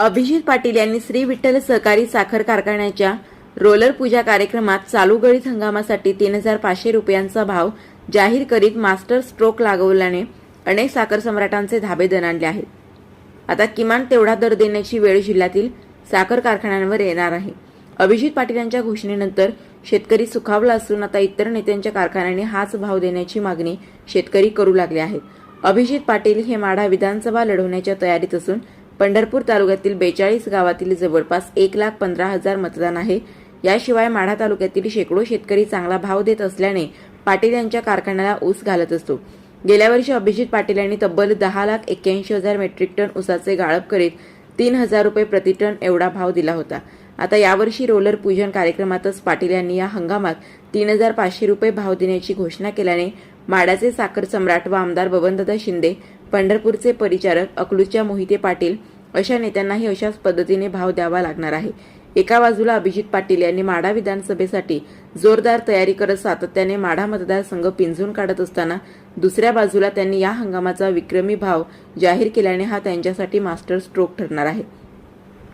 अभिजित पाटील यांनी श्री विठ्ठल सहकारी साखर कारखान्याच्या रोलर पूजा कार्यक्रमात चालू गळीत हंगामासाठी तीन हजार पाचशे रुपयांचा भाव जाहीर करीत मास्टर स्ट्रोक लागवल्याने अनेक साखर सम्राटांचे धाबे दणाणले आहेत. आता किमान तेवढा दर देण्याची वेळ जिल्ह्यातील साखर कारखान्यांवर येणार आहे. अभिजित पाटील यांच्या घोषणेनंतर शेतकरी सुखावला असून आता इतर नेत्यांच्या कारखान्याने हाच भाव देण्याची मागणी शेतकरी करू लागले आहेत. अभिजित पाटील हे माढा विधानसभा लढवण्याच्या तयारीत असून पंढरपूर तालुक्यातील बेचाळीस गावातील जवळपास एक लाख पंधरा हजार मतदान आहे. याशिवाय माढा तालुक्यातील शेकडो शेतकरी चांगला भाव देत असल्याने पाटील यांच्या कारखान्याला ऊस घालत असतो. गेल्या वर्षी अभिजित पाटील यांनी तब्बल दहा लाख एक्क्याऐंशी हजार मेट्रिक टन ऊसाचे गाळप करीत तीन हजार रुपये प्रतिटन एवढा भाव दिला होता. आता यावर्षी रोलर पूजन कार्यक्रमातच पाटील यांनी या हंगामात तीन हजार पाचशे रुपये भाव देण्याची घोषणा केल्याने माडाचे साखर सम्राट व आमदार बबनदादा शिंदे पंढरपूरचे परिचारक अकलूजच्या मोहिते पाटील अशा नेत्यांनाही अशाच पद्धतीने भाव द्यावा लागणार आहे. एका बाजूला अभिजित पाटील यांनी माढा विधानसभेसाठी जोरदार तयारी करत सातत्याने माढा मतदारसंघ पिंजून काढत असताना दुसऱ्या बाजूला त्यांनी या हंगामाचा विक्रमी भाव जाहीर केल्याने हा त्यांच्यासाठी मास्टर स्ट्रोक ठरणार आहे.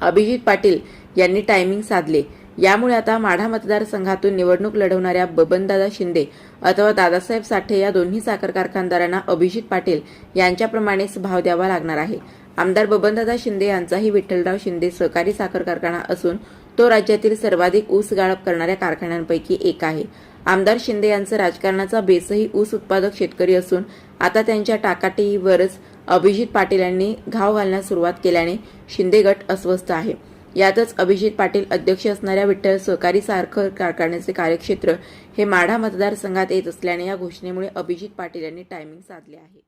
अभिजित पाटील यांनी टायमिंग साधले. यामुळे आता माढा मतदारसंघातून निवडणूक लढवणाऱ्या बबनदादा शिंदे अथवा दादासाहेब साठे या दोन्ही साखर कारखानदारांना अभिजित पाटील यांच्याप्रमाणेच भाव द्यावा लागणार आहे. आमदार बबनदादा शिंदे यांचाही विठ्ठलराव शिंदे सहकारी साखर कारखाना असून तो राज्यातील सर्वाधिक ऊस गाळप करणाऱ्या कारखान्यांपैकी एक आहे. आमदार शिंदे यांचं राजकारणाचा बेसही ऊस उत्पादक शेतकरी असून आता त्यांच्या टाकाटीवरच अभिजित पाटील यांनी घाव घालण्यास सुरुवात केल्याने शिंदे गट अस्वस्थ आहे. यातच अभिजित पाटील अध्यक्ष असणाऱ्या विठ्ठल सहकारी साखर कारखान्याचे कार्यक्षेत्र हे माढा मतदारसंघात येत असल्याने या घोषणेमुळे अभिजित पाटील यांनी टायमिंग साधले आहे.